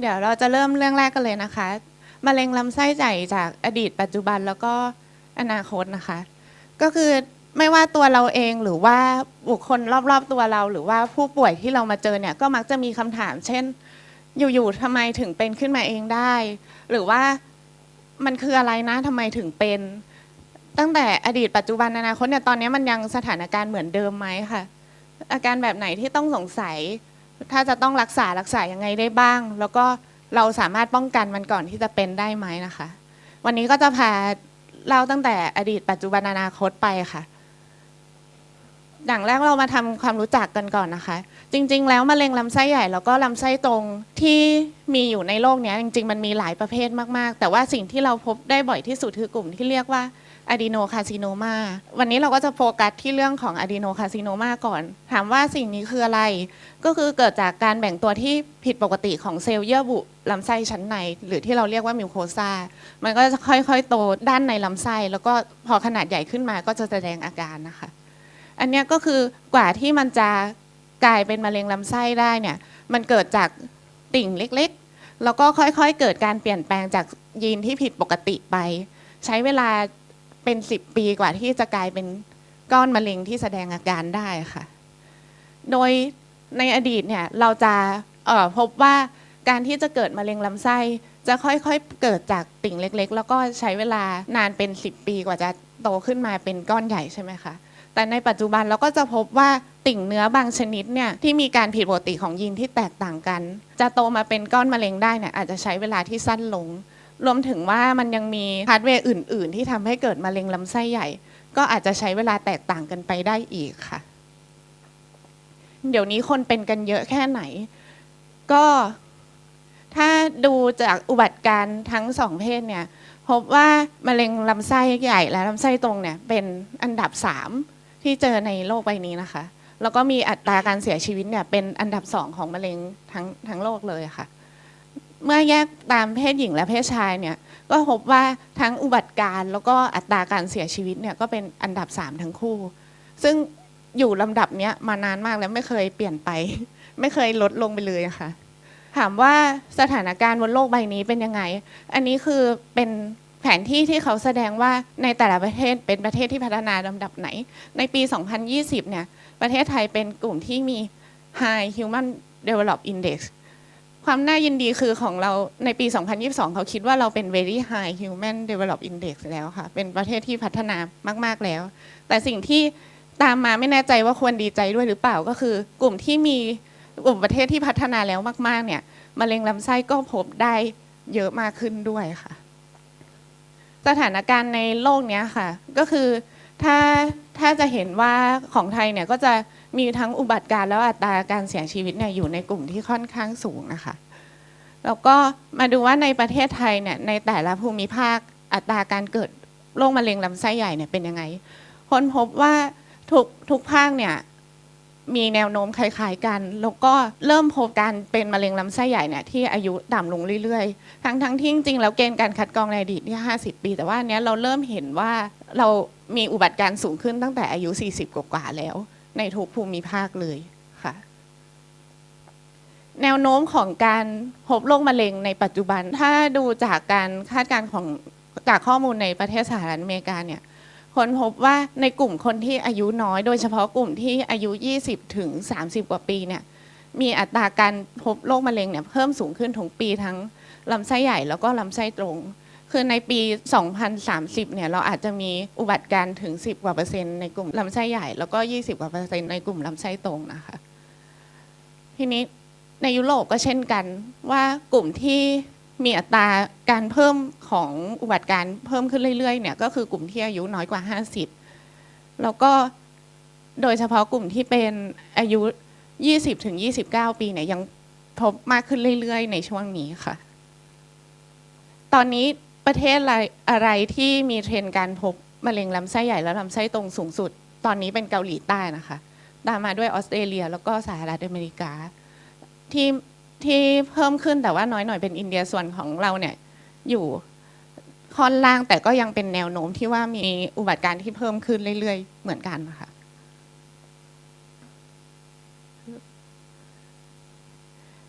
เดี๋ยวเราจะเริ่มเรื่องแรกกันเลยนะคะมะเร็งลำไส้ใหญ่จากอดีตปัจจุบันแล้วก็อนาคตนะคะ ก็คือไม่ว่าตัวเราเองหรือว่าบุคคลรอบๆตัวเรา หรือว่าผู้ป่วยที่เรามาเจอเนี่ยก็มักจะมีคำถาม เช่น อยู่ๆทำไมถึงเป็นขึ้นมาเองได้ หรือว่ามันคืออะไรนะทำไมถึงเป็น ตั้งแต่อดีตปัจจุบันอนาคตเนี่ยตอนนี้มันยังสถานการณ์เหมือนเดิมไหมค่ะอาการแบบไหนที่ต้องสงสัย ถ้าจะต้องรักษารักษายังไงได้บ้าง แล้วก็เราสามารถป้องกันมันก่อนที่จะเป็นได้ไหมนะคะ วันนี้ก็จะพาเล่าตั้งแต่อดีตปัจจุบันอนาคตไปค่ะ อย่างแรกเรามาทำความรู้จักกันก่อนนะคะ จริง ๆ แล้วมะเร็งลำไส้ใหญ่แล้วก็ลำไส้ตรงที่มีอยู่ในโลกนี้จริง ๆ มันมีหลายประเภทมากๆ แต่ว่าสิ่งที่เราพบได้บ่อยที่สุดคือกลุ่มที่เรียกว่า อะดีโนคาซิโนมาวันนี้เราก็จะโฟกัสที่เรื่องของอะดีโนคาซิโนมาก่อน ถามว่าสิ่งนี้คืออะไร ก็คือเกิดจากการแบ่งตัวที่ผิดปกติของเซลล์เยื่อบุลำไส้ชั้นใน หรือที่เราเรียกว่ามิวโคซามันก็จะค่อยๆ โตด้านในลำไส้ แล้วก็พอขนาดใหญ่ขึ้นมาก็จะแสดงอาการนะคะ อันนี้ก็คือกว่าที่มันจะกลายเป็นมะเร็งลำไส้ได้เนี่ยมันเกิดจากติ่งเล็กๆ แล้วก็ค่อยๆ เกิดการเปลี่ยนแปลงจากยีนที่ผิดปกติไป ใช้เวลา เป็น 10 ปีกว่าที่จะกลายเป็นก้อนมะเร็งที่แสดงอาการได้ค่ะ โดยในอดีตเนี่ยเราจะพบว่าการที่จะเกิดมะเร็งลำไส้ จะค่อยๆเกิดจากติ่งเล็ก ๆ แล้วก็ใช้เวลานานเป็น 10 ปีกว่าจะโตขึ้นมาเป็นก้อนใหญ่ใช่ไหมคะแต่ในปัจจุบันเราก็จะพบว่าติ่งเนื้อบางชนิดเนี่ยที่มีการผิดปกติของยีนที่แตกต่างกัน จะโตมาเป็นก้อนมะเร็งได้เนี่ยอาจจะใช้เวลาที่สั้นลง รวมถึงว่ามันยังมีฮาร์ดแวร์อื่น ๆ ที่ทำให้เกิดมะเร็งลำไส้ใหญ่ ก็อาจจะใช้เวลาแตกต่างกันไปได้อีกค่ะ เดี๋ยวนี้คนเป็นกันเยอะแค่ไหน ก็ถ้าดูจากอุบัติการ์ทั้งสองเพศเนี่ย พบว่ามะเร็งลำไส้ใหญ่และลำไส้ตรงเนี่ยเป็นอันดับสามที่เจอในโลกใบนี้นะคะ แล้วก็มีอัตราการเสียชีวิตเนี่ยเป็นอันดับสองของมะเร็งทั้งทั้งโลกเลยค่ะ เมื่อแยกตามเพศหญิงและเพศชายเนี่ยก็พบว่าทั้งอุบัติการ์แล้วก็อัตราการเสียชีวิตเนี่ยก็เป็นอันดับสามทั้งคู่ ซึ่งอยู่ลำดับเนี้ยมานานมากแล้วไม่เคยเปลี่ยนไป ไม่เคยลดลงไปเลยะค่ะถามว่าสถานการณ์บนโลกใบนี้เป็นยังไง อันนี้คือเป็นแผนที่ที่เขาแสดงว่าในแต่ละประเทศเป็นประเทศที่พัฒนาลำดับไหน ในปี 2020 เนี่ยประเทศไทยเป็นกลุ่มที่มี High Human Develop Index ความน่ายินดีคือของเราในปี 2022 เขาคิดว่าเราเป็น very high human develop index แล้วค่ะ เป็นประเทศที่พัฒนามาก ๆแล้ว แต่สิ่งที่ตามมาไม่แน่ใจว่าควรดีใจด้วยหรือเปล่าก็คือ กลุ่มที่มีกลุ่มประเทศที่พัฒนาแล้วมาก ๆ เนี่ยมะเร็งลำไส้ก็พบได้เยอะมากขึ้นด้วยค่ะ สถานการณ์ในโลกนี้ค่ะ ก็คือถ้าถ้าจะเห็นว่าของไทยเนี่ยก็จะ มีทั้งอุบัติการ์แล้วอัตราการเสียชีวิตเนี่ยอยู่ในกลุ่มที่ค่อนข้างสูงนะคะ แล้วก็มาดูว่าในประเทศไทยเนี่ยในแต่ละภูมิภาคอัตราการเกิดโรคมะเร็งลำไส้ใหญ่เนี่ยเป็นยังไงค้นพบว่าทุกทุกภาคเนี่ยมีแนวโน้มคล้ายๆกัน แล้วก็เริ่มพบการเป็นมะเร็งลำไส้ใหญ่เนี่ยที่อายุต่ำลงเรื่อยๆ ทั้งทั้งที่จริงๆแล้วเกณฑ์การคัดกรองในอดีตที่ 50 ปี แต่ว่าเนี้ยเราเริ่มเห็นว่าเรามีอุบัติการ์สูงขึ้นตั้งแต่อายุ 40 กว่าๆแล้ว ในทุกภูมิภาคเลยค่ะ แนวโน้มของการพบโรคมะเร็งในปัจจุบัน ถ้าดูจากการคาดการณ์ของจากข้อมูลในประเทศสหรัฐอเมริกาเนี่ยคนพบว่าในกลุ่มคนที่อายุน้อย โดยเฉพาะกลุ่มที่อายุ 20 ถึง 30 กว่าปีเนี่ยมีอัตราการพบโรคมะเร็งเนี่ยเพิ่มสูงขึ้นทุกปีทั้งลำไส้ใหญ่แล้วก็ลำไส้ตรง คือในปี 2030 เนี่ยเราอาจจะมีอุบัติการ์ถึง 10 กว่าเปอร์เซ็นต์ในกลุ่มลำไส้ใหญ่ แล้วก็ 20 กว่าเปอร์เซ็นต์ในกลุ่มลำไส้ตรงนะคะ ทีนี้ในยุโรปก็เช่นกันว่ากลุ่มที่มีอัตราการเพิ่มของอุบัติการ์เพิ่มขึ้นเรื่อยๆเนี่ยก็คือกลุ่มที่อายุน้อยกว่า 50 แล้วก็โดยเฉพาะกลุ่มที่เป็นอายุ 20ถึง29 ปีเนี่ยยังพบมากขึ้นเรื่อยๆ ในช่วงนี้ค่ะ ตอนนี้ ประเทศอะไรอะไรที่มีเทรนด์การพบมะเร็งลำไส้ใหญ่และลำไส้ตรงสูงสุด ตอนนี้เป็นเกาหลีใต้นะคะ ตามมาด้วยออสเตรเลีย แล้วก็สหรัฐอเมริกา ที่ที่เพิ่มขึ้นแต่ว่าน้อยหน่อยเป็นอินเดียส่วนของเราเนี่ยอยู่ค่อนล่างแต่ก็ยังเป็นแนวโน้มที่ว่ามีอุบัติการณ์ที่เพิ่มขึ้นเรื่อยๆ เหมือนกันนะคะ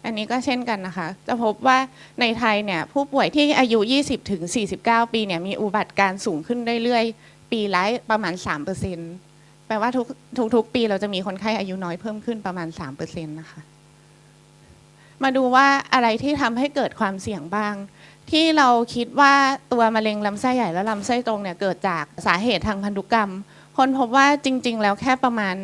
อันนี้ก็เช่นกันนะคะ จะพบว่าในไทยเนี่ยผู้ป่วยที่อายุ 20 ถึง 49 ปีเนี่ยมีอุบัติการ์สูงขึ้นเรื่อยๆ ปีละประมาณ 3%แปลว่าทุกทุกๆปีเราจะมีคนไข้อายุน้อยเพิ่มขึ้นประมาณ 3%นะคะ มาดูว่าอะไรที่ทำให้เกิดความเสี่ยงบ้าง ที่เราคิดว่าตัวมะเร็งลำไส้ใหญ่และลำไส้ตรงเนี่ยเกิดจากสาเหตุทางพันธุกรรม คนพบว่าจริง ๆ แล้วแค่ประมาณ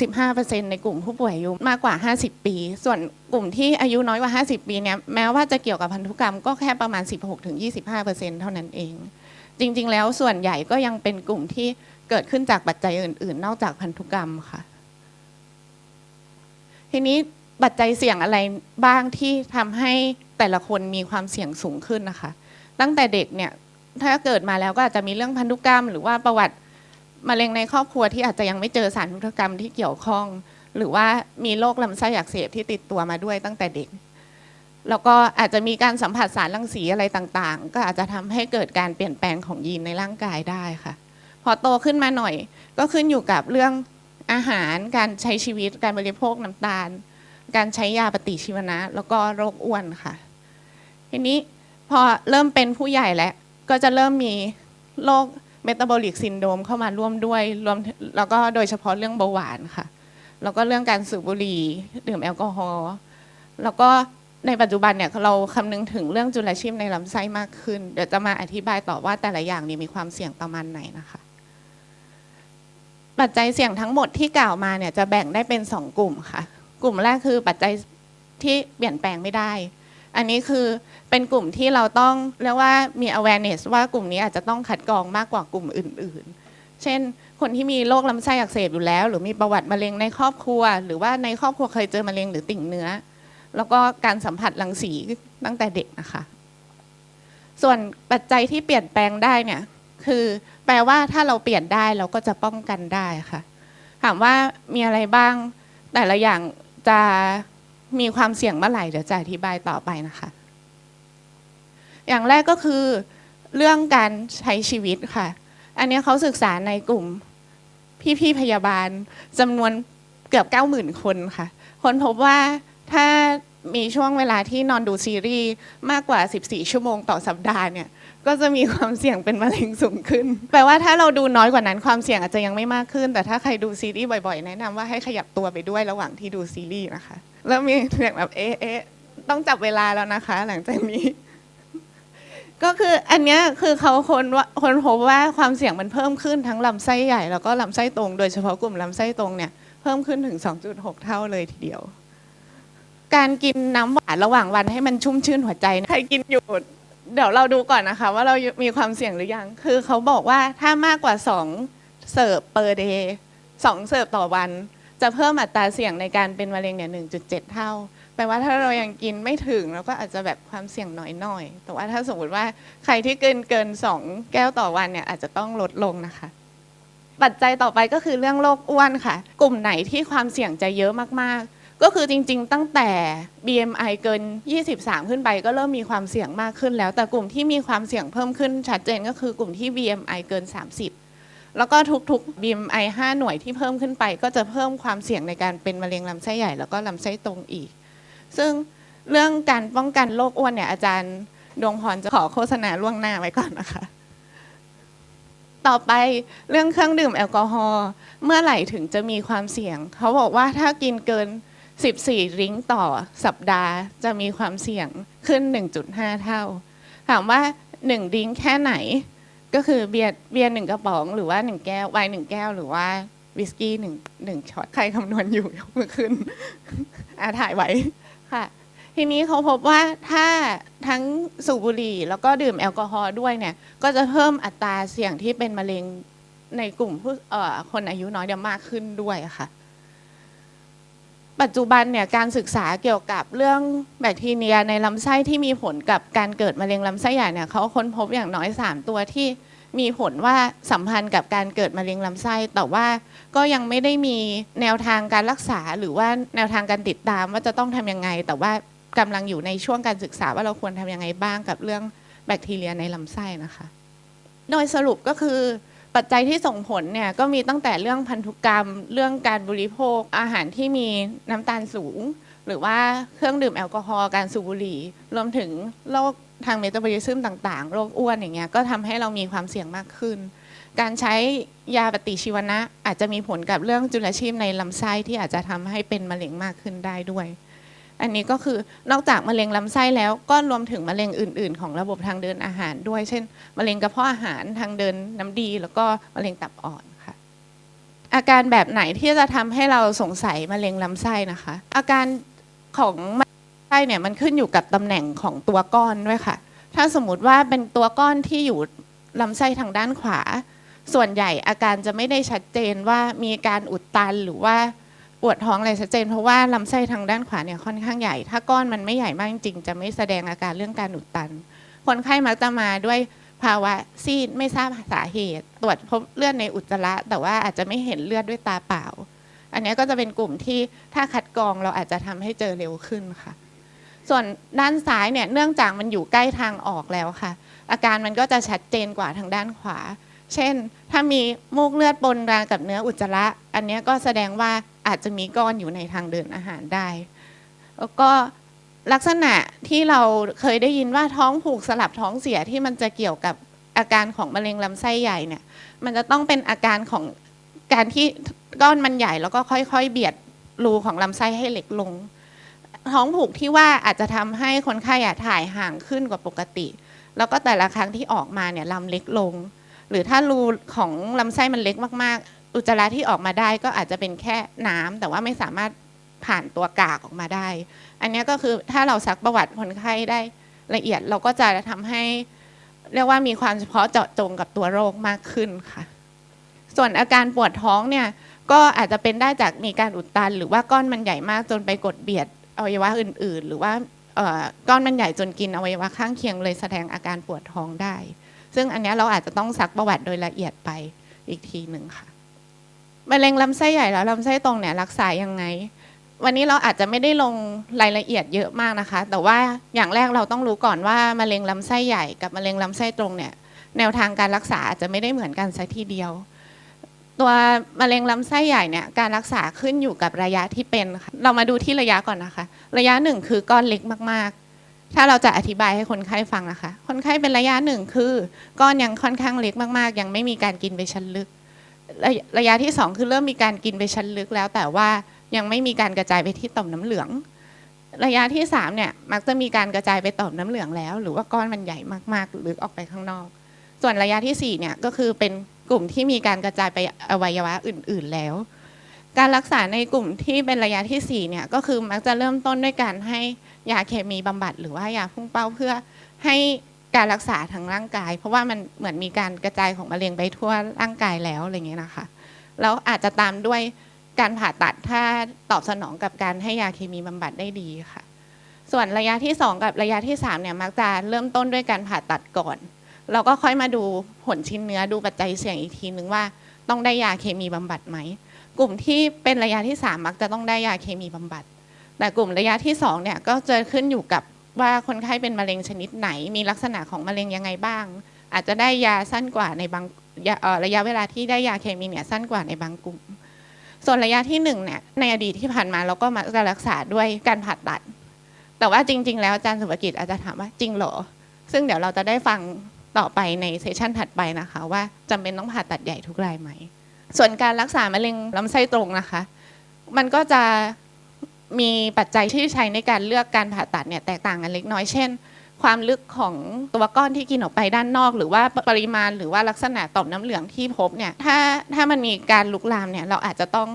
10-15%ในกลุ่มผู้ป่วยอายุมากกว่า 50 ปี ส่วนกลุ่มที่อายุน้อยกว่า 50 ปีเนี่ยแม้ว่าจะเกี่ยวกับพันธุกรรมก็แค่ประมาณ 16-25%เท่านั้นเอง จริง ๆ แล้วส่วนใหญ่ก็ยังเป็นกลุ่มที่เกิดขึ้นจากปัจจัยอื่น ๆ นอกจากพันธุกรรมค่ะ ทีนี้ปัจจัยเสี่ยงอะไรบ้างที่ทำให้แต่ละคนมีความเสี่ยงสูงขึ้นนะคะ ตั้งแต่เด็กเนี่ยถ้าเกิดมาแล้วก็อาจจะมีเรื่องพันธุกรรม หรือว่าประวัติ มะเร็งในครอบครัวที่อาจจะยังไม่เจอสารพันธุกรรมที่เกี่ยวข้อง หรือว่ามีโรคลำไส้อักเสบที่ติดตัวมาด้วยตั้งแต่เด็ก แล้วก็อาจจะมีการสัมผัสสารรังสีอะไรต่างๆ ก็อาจจะทำให้เกิดการเปลี่ยนแปลงของยีนในร่างกายได้ค่ะ พอโตขึ้นมาหน่อย ก็ขึ้นอยู่กับเรื่องอาหารการใช้ชีวิตการบริโภคน้ำตาล การใช้ยาปฏิชีวนะ แล้วก็โรคอ้วนค่ะ ทีนี้พอเริ่มเป็นผู้ใหญ่แล้วก็จะเริ่มมีโรค เมตาบอลิกซินโดมเข้ามาร่วมด้วยรวมแล้วก็โดยเฉพาะเรื่องเบาหวานค่ะ แล้วก็เรื่องการสูบบุหรี่ดื่มแอลกอฮอล์แล้วก็ในปัจจุบันเนี่ยเราคำนึงถึงเรื่องจุลชีพในลำไส้มากขึ้น เดี๋ยวจะมาอธิบายต่อว่าแต่ละอย่างนี้มีความเสี่ยงประมาณไหนนะคะ ปัจจัยเสี่ยงทั้งหมดที่กล่าวมาเนี่ยจะแบ่งได้เป็น 2 กลุ่มค่ะ กลุ่มแรกคือปัจจัยที่เปลี่ยนแปลงไม่ได้ อันนี้คือเป็นกลุ่มที่เราต้องเรียกว่ามี awareness ว่ากลุ่มนี้อาจจะต้องคัดกรองมากกว่ากลุ่มอื่น ๆ เช่น คนที่มีโรคลำไส้อักเสบอยู่แล้ว หรือมีประวัติมะเร็งในครอบครัว หรือว่าในครอบครัวเคยเจอมะเร็งหรือติ่งเนื้อ แล้วก็การสัมผัสรังสีตั้งแต่เด็กนะคะ ส่วนปัจจัยที่เปลี่ยนแปลงได้เนี่ยคือแปลว่าถ้าเราเปลี่ยนได้เราก็จะป้องกันได้ค่ะ ถามว่ามีอะไรบ้างแต่ละอย่างจะ มีความเสี่ยงเมื่อไหร่เดี๋ยวจะอธิบายต่อไปนะคะ อย่างแรกก็คือเรื่องการใช้ชีวิตค่ะ อันนี้เขาศึกษาในกลุ่มพี่ๆพยาบาลจำนวนเกือบ 90,000 คนค่ะ คนพบว่าถ้ามีช่วงเวลาที่นอนดูซีรีส์มากกว่า 14 ชั่วโมงต่อสัปดาห์เนี่ย ก็จะมีความเสี่ยงเป็นมะเร็งสูงขึ้น แปลว่าถ้าเราดูน้อยกว่านั้นความเสี่ยงอาจจะยังไม่มากขึ้น แต่ถ้าใครดูซีรีส์บ่อยๆ แนะนำว่าให้ขยับตัวไปด้วยระหว่างที่ดูซีรีส์นะคะ แล้วมีเสียงแบบเอ๊ะเอ๊ะต้องจับเวลาแล้วนะคะ หลังจากนี้ ก็คืออันเนี้ยคือเขาคนว่าคนพบว่าความเสี่ยงมันเพิ่มขึ้นทั้งลำไส้ใหญ่ แล้วก็ลำไส้ตรง โดยเฉพาะกลุ่มลำไส้ตรงเนี่ยเพิ่มขึ้นถึง 2.6 เท่าเลยทีเดียว การกินน้ำหวานระหว่างวันให้มันชุ่มชื่นหัวใจใครกินอยู่เดี๋ยวเราดูก่อนนะคะ ว่าเรามีความเสี่ยงหรือยัง คือเขาบอกว่าถ้ามากกว่า 2 เสิร์ฟ per day สองเสิร์ฟต่อวัน จะเพิ่มอัตราเสี่ยงในการเป็นมะเร็งเนี่ย1.7 เท่า แปลว่าถ้าเรายังกินไม่ถึงเราก็อาจจะแบบความเสี่ยงน้อยหน่อย แต่ว่าถ้าสมมติว่าใครที่กินเกิน 2 แก้วต่อวันเนี่ยอาจจะต้องลดลงนะคะ ปัจจัยต่อไปก็คือเรื่องโรคอ้วนค่ะ กลุ่มไหนที่ความเสี่ยงจะเยอะมากๆ ก็คือจริง ๆ ตั้งแต่ BMI เกิน 23 ขึ้นไป ก็เริ่มมีความเสี่ยงมากขึ้นแล้ว แต่กลุ่มที่มีความเสี่ยงเพิ่มขึ้นชัดเจนก็คือกลุ่มที่ BMI เกิน 30 แล้วก็ทุกๆ BMI 5 หน่วยที่เพิ่มขึ้นไป ก็จะเพิ่มความเสี่ยงในการเป็นมะเร็งลำไส้ใหญ่แล้วก็ลำไส้ตรงอีก ซึ่งเรื่องการป้องกันโรคอ้วนเนี่ยอาจารย์ดวงพรจะขอโฆษณาล่วงหน้าไว้ก่อนนะคะ ต่อไปเรื่องเครื่องดื่มแอลกอฮอล์เมื่อไหร่ถึงจะมีความเสี่ยง เขาบอกว่าถ้ากินเกิน 14 ริ้งต่อสัปดาห์จะมีความเสี่ยงขึ้น 1.5 เท่า ถามว่า 1 ริ้งแค่ไหน ก็คือเบียร์เบียร์หนึ่งกระป๋องหรือว่า1แก้วไวน์หนึ่งแก้วหรือว่าวิสกี้หนึ่งหนึ่งช็อตใครคำนวณอยู่ยกมือขึ้นอาถ่ายไว้ค่ะ ทีนี้เขาพบว่าถ้าทั้งสูบบุหรี่แล้วก็ดื่มแอลกอฮอล์ด้วยเนี่ย ก็จะเพิ่มอัตราเสี่ยงที่เป็นมะเร็งในกลุ่มผู้เอ่อคนอายุน้อยเนี่ยมากขึ้นด้วยค่ะ ปัจจุบันเนี่ยการศึกษาเกี่ยวกับเรื่องแบคทีเรียในลำไส้ที่มีผลกับการเกิดมะเร็งลำไส้ใหญ่เนี่ยเขาค้นพบอย่างน้อย 3 ตัวที่มีผลว่าสัมพันธ์กับการเกิดมะเร็งลำไส้ แต่ว่าก็ยังไม่ได้มีแนวทางการรักษา หรือว่าแนวทางการติดตามว่าจะต้องทำยังไง แต่ว่ากำลังอยู่ในช่วงการศึกษาว่าเราควรทำยังไงบ้างกับเรื่องแบคทีเรียในลำไส้นะคะ โดยสรุปก็คือ ปัจจัยที่ส่งผลเนี่ยก็มีตั้งแต่เรื่องพันธุกรรม เรื่องการบริโภค อาหารที่มีน้ำตาลสูง หรือว่าเครื่องดื่มแอลกอฮอล์การสูบบุหรี่ รวมถึงโรคทางเมตาบอลิซึมต่างๆ โรคอ้วนอย่างเงี้ยก็ทำให้เรามีความเสี่ยงมากขึ้น การใช้ยาปฏิชีวนะอาจจะมีผลกับเรื่องจุลชีพในลำไส้ที่อาจจะทำให้เป็นมะเร็งมากขึ้นได้ด้วย อันนี้ก็คือนอกจากมะเร็งลำไส้แล้วก็รวมถึงมะเร็งอื่น ๆ ของระบบทางเดินอาหารด้วย เช่น มะเร็งกระเพาะอาหารทางเดินน้ำดี แล้วก็มะเร็งตับอ่อนค่ะ อาการแบบไหนที่จะทำให้เราสงสัยมะเร็งลำไส้นะคะ อาการของมะเร็งลำไส้เนี่ยมันขึ้นอยู่กับตำแหน่งของตัวก้อนด้วยค่ะ ถ้าสมมติว่าเป็นตัวก้อนที่อยู่ลำไส้ทางด้านขวา ส่วนใหญ่อาการจะไม่ได้ชัดเจนว่ามีการอุดตันหรือว่า ปวดท้องอะไรชัดเจนเพราะว่าลำไส้ทางด้านขวาเนี่ยค่อนข้างใหญ่ ถ้าก้อนมันไม่ใหญ่มากจริงๆจะไม่แสดงอาการเรื่องการอุดตัน คนไข้มักจะมาด้วยภาวะซีดไม่ทราบสาเหตุ ตรวจพบเลือดในอุจจาระ แต่ว่าอาจจะไม่เห็นเลือดด้วยตาเปล่า อันนี้ก็จะเป็นกลุ่มที่ถ้าคัดกรองเราอาจจะทำให้เจอเร็วขึ้นค่ะ ส่วนด้านซ้ายเนี่ยเนื่องจากมันอยู่ใกล้ทางออกแล้วค่ะ อาการมันก็จะชัดเจนกว่าทางด้านขวา เช่น ถ้ามีมูกเลือดปนรากับเนื้ออุจจาระ อันเนี้ยก็แสดงว่า อาจจะมีก้อนอยู่ในทางเดินอาหารได้ แล้วก็ลักษณะที่เราเคยได้ยินว่าท้องผูกสลับท้องเสียที่มันจะเกี่ยวกับอาการของมะเร็งลำไส้ใหญ่เนี่ย มันจะต้องเป็นอาการของการที่ก้อนมันใหญ่แล้วก็ค่อยๆ เบียดรูของลำไส้ให้เล็กลง ท้องผูกที่ว่าอาจจะทำให้คนไข้อะถ่ายห่างขึ้นกว่าปกติ แล้วก็แต่ละครั้งที่ออกมาเนี่ยลำเล็กลง หรือถ้ารูของลำไส้มันเล็กมากๆ อุจจาระที่ออกมาได้ก็อาจจะเป็นแค่น้ำแต่ว่าไม่สามารถผ่านตัวกากออกมาได้ อันนี้ก็คือถ้าเราซักประวัติคนไข้ได้ละเอียดเราก็จะทำให้เรียกว่ามีความเฉพาะเจาะจงกับตัวโรคมากขึ้นค่ะ ส่วนอาการปวดท้องเนี่ยก็อาจจะเป็นได้จากมีการอุดตัน หรือว่าก้อนมันใหญ่มากจนไปกดเบียดอวัยวะอื่น ๆ หรือว่าก้อนมันใหญ่จนกินอวัยวะข้างเคียงเลยแสดงอาการปวดท้องได้ ซึ่งอันนี้เราอาจจะต้องซักประวัติโดยละเอียดไปอีกทีหนึ่งค่ะ มะเร็งลำไส้ใหญ่แล้วลำไส้ตรงเนี่ยรักษายังไง วันนี้เราอาจจะไม่ได้ลงรายละเอียดเยอะมากนะคะ แต่ว่าอย่างแรกเราต้องรู้ก่อนว่ามะเร็งลำไส้ใหญ่กับมะเร็งลำไส้ตรงเนี่ยแนวทางการรักษาอาจจะไม่ได้เหมือนกันสักทีเดียว ตัวมะเร็งลำไส้ใหญ่เนี่ยการรักษาขึ้นอยู่กับระยะที่เป็นค่ะเรามาดูที่ระยะก่อนนะคะ ระยะหนึ่งคือก้อนเล็กมากๆ ถ้าเราจะอธิบายให้คนไข้ฟังนะคะ คนไข้เป็นระยะหนึ่งคือ ก้อนยังค่อนข้างเล็กมากๆ ยังไม่มีการกินไปชั้นลึก ระยะระยะที่สองคือเริ่มมีการกินไปชั้นลึกแล้ว แต่ว่ายังไม่มีการกระจายไปที่ต่อมน้ำเหลือง ระยะที่สามเนี่ยมักจะมีการกระจายไปต่อมน้ำเหลืองแล้ว หรือว่าก้อนมันใหญ่มากๆลึกออกไปข้างนอก ส่วนระยะที่สี่เนี่ยก็คือเป็นกลุ่มที่มีการกระจายไปอวัยวะอื่น ๆแล้ว การรักษาในกลุ่มที่เป็นระยะที่สี่เนี่ยก็คือมักจะเริ่มต้นด้วยการให้ยาเคมีบำบัด หรือว่ายาพุ่งเป้าเพื่อให้ การรักษาทางร่างกาย เพราะว่ามันเหมือนมีการกระจายของมะเร็งไปทั่วร่างกายแล้วอะไรเงี้ยนะคะแล้วอาจจะตามด้วยการผ่าตัดถ้าตอบสนองกับการให้ยาเคมีบำบัดได้ดีค่ะ ส่วนระยะที่สองกับระยะที่สามเนี่ยมักจะเริ่มต้นด้วยการผ่าตัดก่อนเราก็ค่อยมาดูผลชิ้นเนื้อดูปัจจัยเสี่ยงอีกทีนึงว่าต้องได้ยาเคมีบำบัดไหมกลุ่มที่เป็นระยะที่สามมักจะต้องได้ยาเคมีบำบัด แต่กลุ่มระยะที่สองเนี่ยก็จะขึ้นอยู่กับ ว่าคนไข้เป็นมะเร็งชนิดไหน มีลักษณะของมะเร็งยังไงบ้าง อาจจะได้ยาสั้นกว่าในบางระยะเวลาที่ได้ยาเคมีเนี่ยสั้นกว่าในบางกลุ่ม ส่วนระยะที่หนึ่งเนี่ยในอดีตที่ผ่านมาเราก็มักจะรักษาด้วยการผ่าตัด แต่ว่าจริง ๆ แล้วอาจารย์สุภกิจอาจจะถามว่าจริงเหรอ ซึ่งเดี๋ยวเราจะได้ฟังต่อไปในเซสชันถัดไปนะคะ ว่าจำเป็นต้องผ่าตัดใหญ่ทุกรายไหม ส่วนการรักษามะเร็งลำไส้ตรงนะคะ มันก็จะ มีปัจจัยที่ใช้ในการเลือกการผ่าตัดเนี่ยแตกต่างกันเล็กน้อยเช่น ความลึกของตัวก้อนที่กินออกไปด้านนอก หรือว่าปริมาณหรือว่าลักษณะต่อมน้ำเหลืองที่พบเนี่ยถ้าถ้ามันมีการลุกลามเนี่ยเราอาจจะต้อง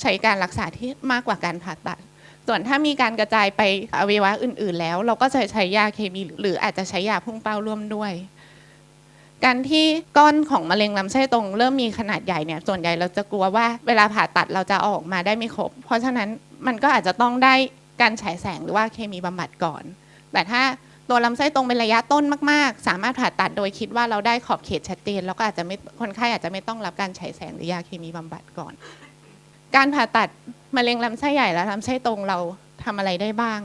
ใช้การรักษาที่มากกว่าการผ่าตัด ส่วนถ้ามีการกระจายไปอวัยวะอื่น ๆ แล้ว เราก็จะใช้ยาเคมีหรืออาจจะใช้ยาพุ่งเป้าร่วมด้วย การที่ก้อนของมะเร็งลำไส้ตรงเริ่มมีขนาดใหญ่เนี่ยส่วนใหญ่เราจะกลัวว่าเวลาผ่าตัดเราจะเอาออกมาได้ไม่ครบ เพราะฉะนั้นมันก็อาจจะต้องได้การฉายแสงหรือว่าเคมีบำบัดก่อน แต่ถ้าตัวลำไส้ตรงเป็นระยะต้นมาก ๆ สามารถผ่าตัดโดยคิดว่าเราได้ขอบเขตชัดเจนแล้วก็อาจจะไม่คนไข้อาจจะไม่ต้องรับการฉายแสงหรือยาเคมีบำบัดก่อน การผ่าตัดมะเร็งลำไส้ใหญ่และลำไส้ตรงเราทำอะไรได้บ้าง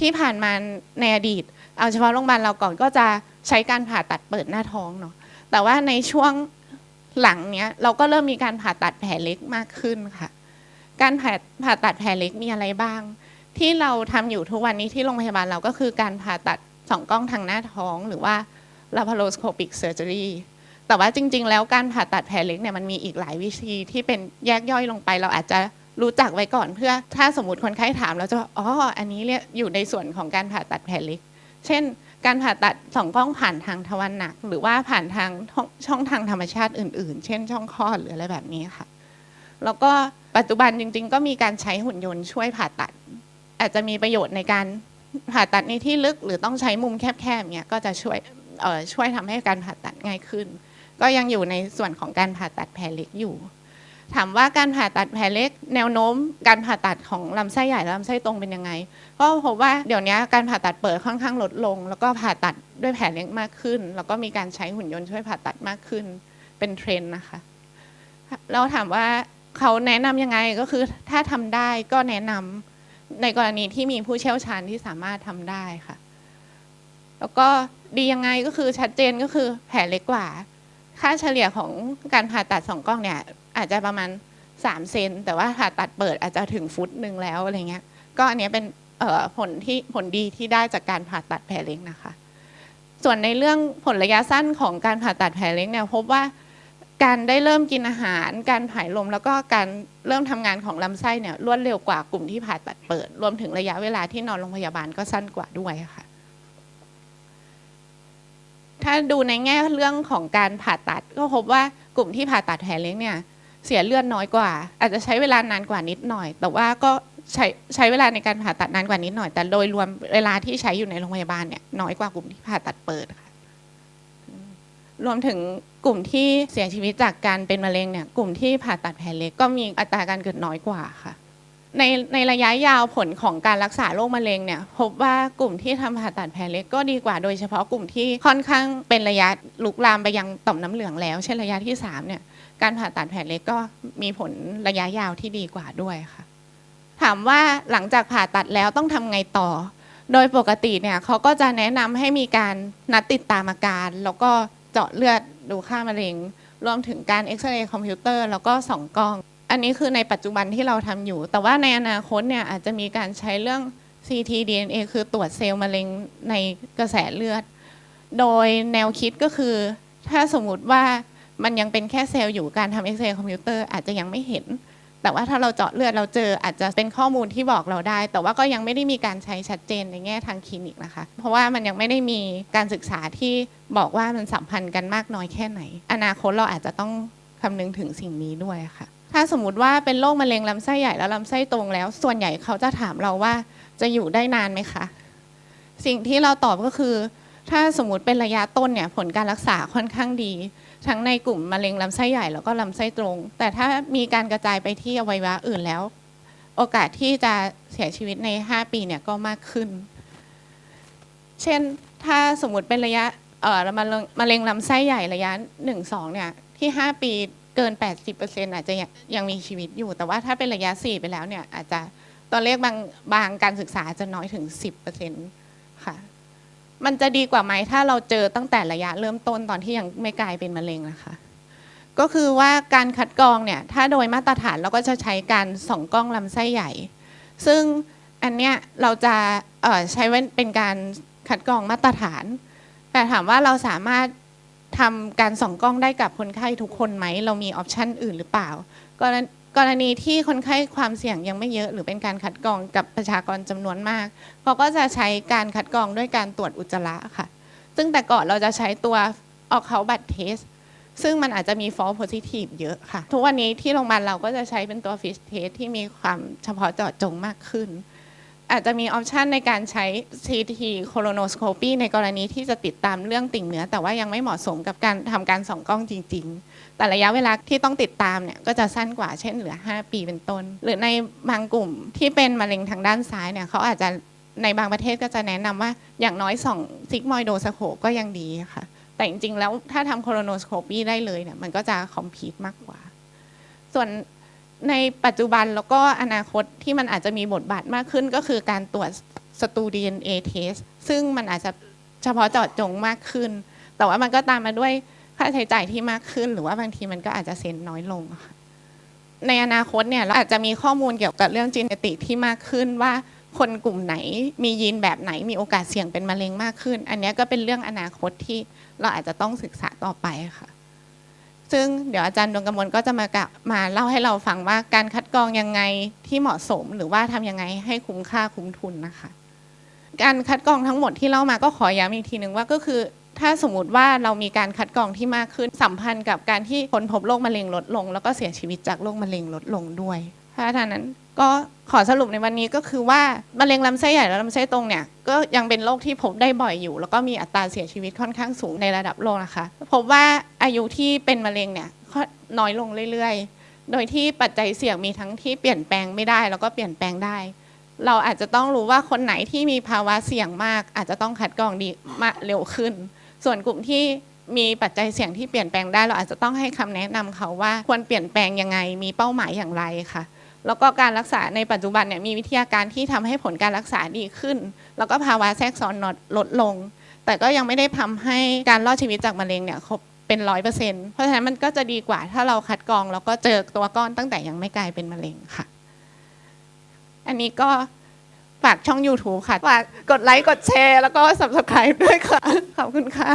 ที่ผ่านมาในอดีต เอาเฉพาะโรงพยาบาลเราก่อนก็จะ ใช้การผ่าตัดเปิดหน้าท้องเนาะแต่ว่าในช่วงหลังเนี้ยเราก็เริ่มมีการผ่าตัดแผลเล็กมากขึ้นค่ะ การผ่าผ่าตัดแผลเล็กมีอะไรบ้าง ที่เราทำอยู่ทุกวันนี้ที่โรงพยาบาลเราก็คือการผ่าตัดสองกล้องทางหน้าท้องหรือว่า laparoscopic surgery แต่ว่าจริง ๆ แล้วการผ่าตัดแผลเล็กเนี่ยมันมีอีกหลายวิธีที่เป็นแยกย่อยลงไป เราอาจจะรู้จักไว้ก่อนเพื่อถ้าสมมติคนไข้ถามเราจะอ๋ออันนี้เรียกอยู่ในส่วนของการผ่าตัดแผลเล็ก เช่น การผ่าตัดสองกล้องผ่านทางทวารหนัก หรือว่าผ่านทางช่องทางธรรมชาติอื่น ๆ เช่น ช่องคลอดหรืออะไรแบบนี้ค่ะ แล้วก็ปัจจุบันจริง ๆ ก็มีการใช้หุ่นยนต์ช่วยผ่าตัด อาจจะมีประโยชน์ในการผ่าตัดในที่ลึกหรือต้องใช้มุมแคบๆเนี่ยก็จะช่วยเอ่อช่วยทำให้การผ่าตัดง่ายขึ้น ก็ยังอยู่ในส่วนของการผ่าตัดแผลเล็กอยู่ ถามว่าการผ่าตัดแผลเล็กแนวโน้ม การผ่าตัดของลำไส้ใหญ่และลำไส้ตรงเป็นยังไง ก็พบว่าเดี๋ยวนี้การผ่าตัดเปิดค่อนข้างลดลง แล้วก็ผ่าตัดด้วยแผลเล็กมากขึ้น แล้วก็มีการใช้หุ่นยนต์ช่วยผ่าตัดมากขึ้น เป็นเทรนด์นะคะเราถามว่าเขาแนะนำยังไงก็คือถ้าทำได้ก็แนะนำในกรณีที่มีผู้เชี่ยวชาญที่สามารถทำได้ค่ะ แล้วก็ดียังไงก็คือชัดเจนก็คือแผลเล็กกว่า ค่าเฉลี่ยของการผ่าตัดสองกล้องเนี่ย อาจจะประมาณ3เซนแต่ว่าผ่าตัดเปิดอาจจะถึงฟุตหนึ่งแล้วอะไรเงี้ยก็อันเนี้ยเป็นผลที่ผลดีที่ได้จากการผ่าตัดแผลเล็กนะคะ ส่วนในเรื่องผลระยะสั้นของการผ่าตัดแผลเล็กเนี่ยพบว่าการได้เริ่มกินอาหาร การผายลมแล้วก็การเริ่มทำงานของลำไส้เนี่ยรวดเร็วกว่ากลุ่มที่ผ่าตัดเปิด รวมถึงระยะเวลาที่นอนโรงพยาบาลก็สั้นกว่าด้วยค่ะ ถ้าดูในแง่เรื่องของการผ่าตัดก็พบว่ากลุ่มที่ผ่าตัดแผลเล็กเนี่ย เสียเลือดน้อยกว่า อาจจะใช้เวลานานกว่านิดหน่อย แต่ว่าก็ใช้ใช้เวลาในการผ่าตัดนานกว่านิดหน่อย แต่โดยรวมเวลาที่ใช้อยู่ในโรงพยาบาลเนี่ยน้อยกว่ากลุ่มที่ผ่าตัดเปิดค่ะรวมถึงกลุ่มที่เสียชีวิตจากการเป็นมะเร็งเนี่ยกลุ่มที่ผ่าตัดแผลเล็กก็มีอัตราการเกิดน้อยกว่าค่ะ ในในระยะยาวผลของการรักษาโรคมะเร็งเนี่ยพบว่ากลุ่มที่ทำผ่าตัดแผลเล็กก็ดีกว่าโดยเฉพาะกลุ่มที่ค่อนข้างเป็นระยะลุกลามไปยังต่อมน้ำเหลืองแล้ว เช่นระยะที่สามเนี่ย การผ่าตัดแผลเล็กก็มีผลระยะยาวที่ดีกว่าด้วยค่ะ ถามว่าหลังจากผ่าตัดแล้วต้องทำไงต่อ โดยปกติเนี่ยเขาก็จะแนะนำให้มีการนัดติดตามอาการ แล้วก็เจาะเลือดดูค่ามะเร็ง รวมถึงการเอ็กซเรย์คอมพิวเตอร์แล้วก็ส่องกล้อง อันนี้คือในปัจจุบันที่เราทำอยู่ แต่ว่าในอนาคตเนี่ยอาจจะมีการใช้เรื่อง ctDNA คือตรวจเซลล์มะเร็งในกระแสเลือด โดยแนวคิดก็คือ ถ้าสมมติว่า มันยังเป็นแค่เซลล์อยู่การทำเอ็กซเรย์คอมพิวเตอร์อาจจะยังไม่เห็น แต่ว่าถ้าเราเจาะเลือดเราเจออาจจะเป็นข้อมูลที่บอกเราได้ แต่ว่าก็ยังไม่ได้มีการใช้ชัดเจนในแง่ทางคลินิกนะคะ เพราะว่ามันยังไม่ได้มีการศึกษาที่บอกว่ามันสัมพันธ์กันมากน้อยแค่ไหน อนาคตเราอาจจะต้องคำนึงถึงสิ่งนี้ด้วยค่ะ ถ้าสมมติว่าเป็นโรคมะเร็งลำไส้ใหญ่แล้วลำไส้ตรงแล้ว ส่วนใหญ่เขาจะถามเราว่าจะอยู่ได้นานไหมคะ สิ่งที่เราตอบก็คือ ถ้าสมมติเป็นระยะต้นเนี่ยผลการรักษาค่อนข้างดี ทั้งในกลุ่มมะเร็งลำไส้ใหญ่แล้วก็ลำไส้ตรง แต่ถ้ามีการกระจายไปที่อวัยวะอื่นแล้ว โอกาสที่จะเสียชีวิตใน 5 ปีเนี่ยก็มากขึ้น เช่นถ้าสมมติเป็นระยะเอ่อมะเร็งมะเร็งลำไส้ใหญ่ระยะ 1-2 เนี่ยที่ 5 ปีเกิน 80%อาจจะยังยังมีชีวิตอยู่ แต่ว่าถ้าเป็นระยะ 4 ไปแล้วเนี่ยอาจจะตัวเลขบางบางการศึกษาจะน้อยถึง 10% มันจะดีกว่าไหมถ้าเราเจอตั้งแต่ระยะเริ่มต้นตอนที่ยังไม่กลายเป็นมะเร็งนะคะ ก็คือว่าการคัดกรองเนี่ยถ้าโดยมาตรฐานเราก็จะใช้การส่องกล้องลำไส้ใหญ่ ซึ่งอันเนี้ยเราจะใช้เป็นการคัดกรองมาตรฐาน แต่ถามว่าเราสามารถทำการส่องกล้องได้กับคนไข้ทุกคนไหม เรามีออปชันอื่นหรือเปล่ากรณ กรณีที่คนไข้ความเสี่ยงยังไม่เยอะ หรือเป็นการคัดกรองกับประชากรจำนวนมากเขาก็จะใช้การคัดกรองด้วยการตรวจอุจจาระค่ะ ซึ่งแต่ก่อนเราจะใช้ตัวออกเขาบัตเทส ซึ่งมันอาจจะมี false positive เยอะค่ะ ทุกวันนี้ที่โรงพยาบาลเราก็จะใช้เป็นตัว fish test ที่มีความเฉพาะเจาะจงมากขึ้น อาจจะมีออปชันในการใช้ CT colonoscopy ในกรณีที่จะติดตามเรื่องติ่งเนื้อ แต่ว่ายังไม่เหมาะสมกับการทำการส่องกล้องจริง ๆ แต่ระยะเวลาที่ต้องติดตามเนี่ยก็จะสั้นกว่าเช่นเหลือ 5 ปีเป็นต้น หรือในบางกลุ่มที่เป็นมะเร็งทางด้านซ้ายเนี่ยเขาอาจจะในบางประเทศก็จะแนะนำว่าอย่างน้อยสองซิกมอยโดสโคปก็ยังดีค่ะ แต่จริงๆ แล้วถ้าทำโคโลโนสโคปีได้เลยเนี่ยมันก็จะคอมพีทมากกว่า ส่วนในปัจจุบันแล้วก็อนาคตที่มันอาจจะมีบทบาทมากขึ้นก็คือการตรวจสตูดีเอ็นเอเทสซึ่งมันอาจจะเฉพาะเจาะจงมากขึ้น แต่ว่ามันก็ตามมาด้วย ค่าใช้จ่ายที่มากขึ้น หรือว่าบางทีมันก็อาจจะเซ็นน้อยลงค่ะในอนาคตเนี่ยเราอาจจะมีข้อมูลเกี่ยวกับเรื่องจีเนติกที่มากขึ้นว่าคนกลุ่มไหนมียีนแบบไหนมีโอกาสเสี่ยงเป็นมะเร็งมากขึ้น อันนี้ก็เป็นเรื่องอนาคตที่เราอาจจะต้องศึกษาต่อไปค่ะ ซึ่งเดี๋ยวอาจารย์ดวงกมลก็จะมากะมาเล่าให้เราฟังว่าการคัดกรองยังไงที่เหมาะสม หรือว่าทำยังไงให้คุ้มค่าคุ้มทุนนะคะ การคัดกรองทั้งหมดที่เล่ามาก็ขอย้ำอีกทีหนึ่งว่าก็คือ ถ้าสมมติว่าเรามีการคัดกรองที่มากขึ้นสัมพันธ์กับการที่คนพบโรคมะเร็งลดลง แล้วก็เสียชีวิตจากโรคมะเร็งลดลงด้วยเพราะฉะนั้นก็ขอสรุปในวันนี้ก็คือว่ามะเร็งลำไส้ใหญ่และลำไส้ตรงเนี่ยก็ยังเป็นโรคที่พบได้บ่อยอยู่ แล้วก็มีอัตราเสียชีวิตค่อนข้างสูงในระดับโลกนะคะ พบว่าอายุที่เป็นมะเร็งเนี่ยน้อยลงเรื่อยๆ โดยที่ปัจจัยเสี่ยงมีทั้งที่เปลี่ยนแปลงไม่ได้ แล้วก็เปลี่ยนแปลงได้ เราอาจจะต้องรู้ว่าคนไหนที่มีภาวะเสี่ยงมาก อาจจะต้องคัดกรองดีมาเร็วขึ้น ส่วนกลุ่มที่มีปัจจัยเสี่ยงที่เปลี่ยนแปลงได้เราอาจจะต้องให้คำแนะนำเขาว่าควรเปลี่ยนแปลงยังไงมีเป้าหมายอย่างไรค่ะแล้วก็การรักษาในปัจจุบันเนี่ยมีวิทยาการที่ทำให้ผลการรักษาดีขึ้น แล้วก็ภาวะแทรกซ้อนลดลง แต่ก็ยังไม่ได้ทำให้การรอดชีวิตจากมะเร็งเนี่ยครบเป็นร้อยเปอร์เซ็นต์เพราะฉะนั้นมันก็จะดีกว่าถ้าเราคัดกรองแล้วก็เจอตัวก้อนตั้งแต่ยังไม่กลายเป็นมะเร็งค่ะ อันนี้ก็ ฝากช่อง YouTube ค่ะ ฝากกดไลค์ กดแชร์ แล้วก็ subscribe ด้วยค่ะ ขอบคุณค่ะ